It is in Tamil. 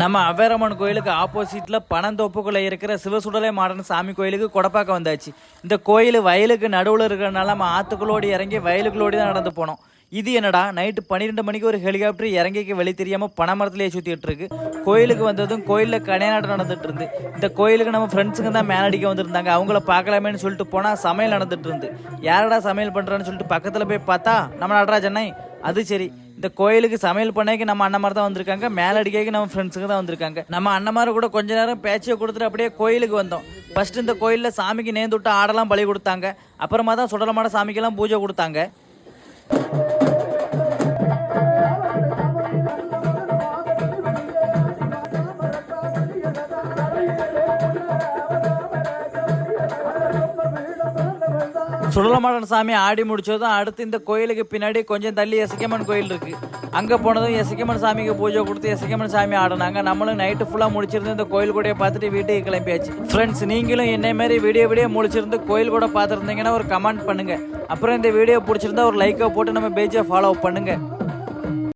நம்ம அவ்வேரம்மன் கோயிலுக்கு ஆப்போசிட்ல பனந்தோப்புக்குள்ள இருக்கிற சிவசுடலை மாடன் சாமி கோயிலுக்கு கொடப்பாக்க வந்தாச்சு. இந்த கோயில் வயலுக்கு நடுவில் இருக்கிறனால நம்ம ஆத்துக்குள்ளோடி இறங்கி வயலுக்குள்ளோடி தான் நடந்து போனோம். இது என்னடா நைட்டு பன்னிரெண்டு மணிக்கு ஒரு ஹெலிகாப்டர் இறங்கிக்க வெளி தெரியாம பனைமரத்திலேயே சுத்திட்டு இருக்கு. கோயிலுக்கு வந்ததும் கோயிலில் கடையாட்டம் நடந்துட்டு இருந்து. இந்த கோயிலுக்கு நம்ம ஃப்ரெண்ட்ஸுங்க தான் மேலடிக்க வந்திருந்தாங்க. அவங்கள பார்க்கலாமேன்னு சொல்லிட்டு போனா சமையல் நடந்துட்டு இருந்து. யாரடா சமையல் பண்றான்னு சொல்லிட்டு பக்கத்துல போய் பார்த்தா நம்ம நடராஜனை அது சரி. இந்த கோயிலுக்கு சமையல் பண்ணைக்கு நம்ம அண்ணமார் தான் வந்திருக்காங்க. மேலடிக்கைக்கு நம்ம ஃப்ரெண்ட்ஸுங்க தான் வந்திருக்காங்க. நம்ம அண்ணமார் கூட கொஞ்ச நேரம் பேச்சையை கொடுத்துட்டு அப்படியே கோயிலுக்கு வந்தோம். ஃபர்ஸ்ட் இந்த கோயிலில் சாமிக்கு நேர்ந்து விட்டு ஆடெல்லாம் பலி கொடுத்தாங்க. அப்புறமா தான் சுடலமான சாமிக்கெல்லாம் பூஜை கொடுத்தாங்க. சுடலமாடன் சாமி ஆடி முடிச்சதும் அடுத்து இந்த கோயிலுக்கு பின்னாடி கொஞ்சம் தள்ளி எசக்கியம்மன் கோயில் இருக்கு. அங்க போனதும் எசக்கியம்மன் சாமிக்கு பூஜை கொடுத்து எசக்கியம்மன் சாமி ஆடினாங்க. நம்மளும் நைட்டு ஃபுல்லா முடிச்சிருந்து இந்த கோயில் கூட பார்த்துட்டு வீட்டுக்கு கிளம்பியாச்சு. ஃப்ரெண்ட்ஸ் நீங்களும் என்னை மாதிரி வீடியோ வீடியோ முடிச்சிருந்து கோயில் கூட பார்த்துருந்தீங்கன்னா ஒரு கமெண்ட் பண்ணுங்க. அப்புறம் இந்த வீடியோ பிடிச்சிருந்தா ஒரு லைக்கை போட்டு நம்ம பேஜை ஃபாலோ பண்ணுங்க.